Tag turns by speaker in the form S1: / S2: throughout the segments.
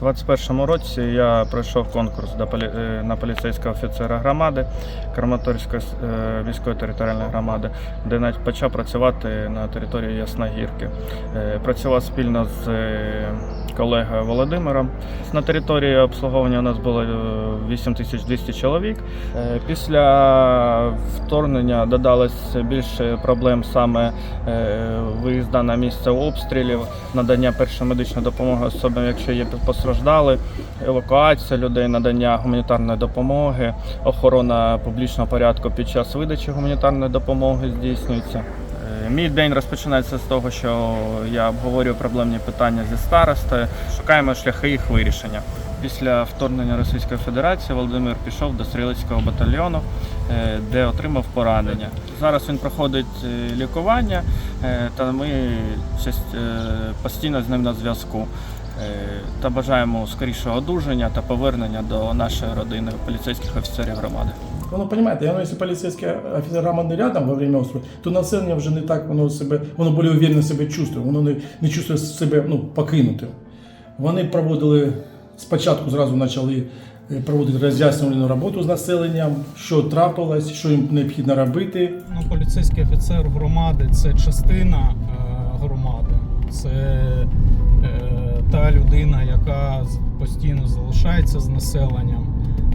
S1: У 2021 році я пройшов конкурс е, на поліцейського офіцера громади Краматорської е, міської територіальної громади, де навіть почав працювати на території Ясногірки. Е, Працював спільно з колегою Володимиром. На території обслуговування у нас було е, 8200 чоловік. Після вторгнення додалось більше проблем саме виїзда на місце обстрілів, надання першої медичної допомоги особам, якщо є постраждали, евакуація людей, надання гуманітарної допомоги, охорона публічного порядку під час видачі гуманітарної допомоги здійснюється. Е, Мій день розпочинається з того, що я обговорюю проблемні питання зі старостою, шукаємо шляхи їх вирішення. Після вторгнення Російської Федерації Володимир пішов до стрілецького батальйону, е, де отримав поранення. Зараз він проходить е, лікування, та ми постійно з ним на зв'язку. Е, Та бажаємо скорішого одужання та повернення до нашої родини поліцейських офіцерів громади.
S2: Воно розумієте, воно, якщо поліцейський офіцер громади рядом во время обстрілу, то населення вже не так воно себе, воно більш уверенно себе чувствує, воно не, не чувствує себе ну, покинутим. Вони проводили спочатку зразу почали е, проводити роз'яснювальну роботу з населенням, що трапилось, що їм необхідно робити.
S3: Ну, поліцейський офіцер громади це частина е, громади, це е, та людина, яка постійно залишається з населенням.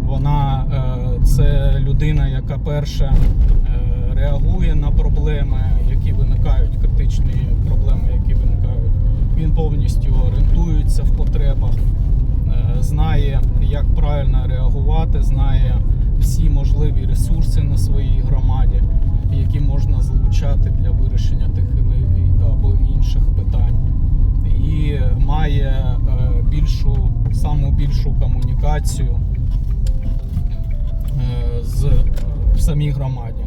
S3: Вона е, це людина, яка перша е, реагує на проблеми, які виникають, критичні проблеми, які виникають. Він повністю орієнтується в потребах, е, знає, як правильно реагувати, знає всі можливі ресурси на своїй громаді, які можна залучати для вирішення тих більшу, саму більшу комунікацію е, з е, в самій громаді.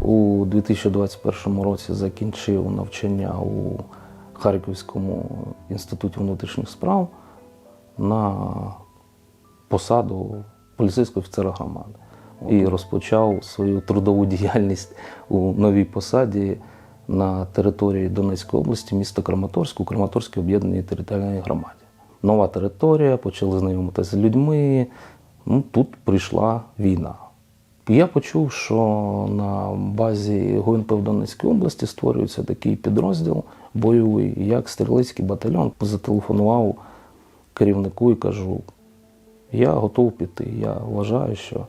S4: У 2021 році закінчив навчання у Харківському інституті внутрішніх справ на посаду поліцейського офіцера громади і розпочав свою трудову діяльність у новій посаді на території Донецької області, міста Краматорськ, у Краматорській об'єднаній територіальній громаді. Нова територія, почали знайомитися з людьми. Ну, тут прийшла війна. Я почув, що на базі ГУНП в Донецькій області створюється такий підрозділ бойовий, як стрілецький батальйон. Зателефонував керівнику і кажу: я готов піти. Я вважаю, що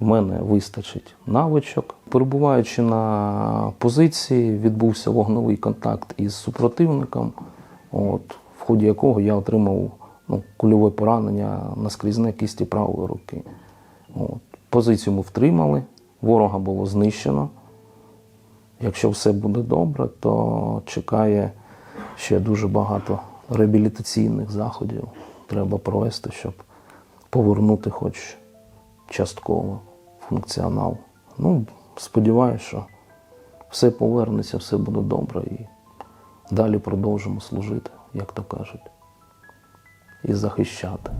S4: в мене вистачить навичок. Перебуваючи на позиції, відбувся вогневий контакт із супротивником, от, ході якого я отримав ну, кульове поранення на скрізне кісті правої руки. От. Позицію ми втримали, ворога було знищено. Якщо все буде добре, то чекає ще дуже багато реабілітаційних заходів. Треба провести, щоб повернути хоч частково функціонал. Ну, сподіваюся, що все повернеться, все буде добре і далі продовжимо служити, як то кажуть, і захищати.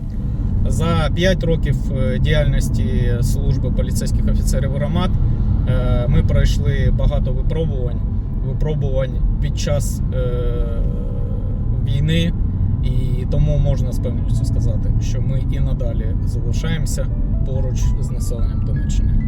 S3: За 5 років е, діяльності служби поліцейських офіцерів громад е, ми пройшли багато випробувань. Випробувань під час е, війни, і тому можна з певністю сказати, що ми і надалі залишаємося поруч з населенням Донеччини.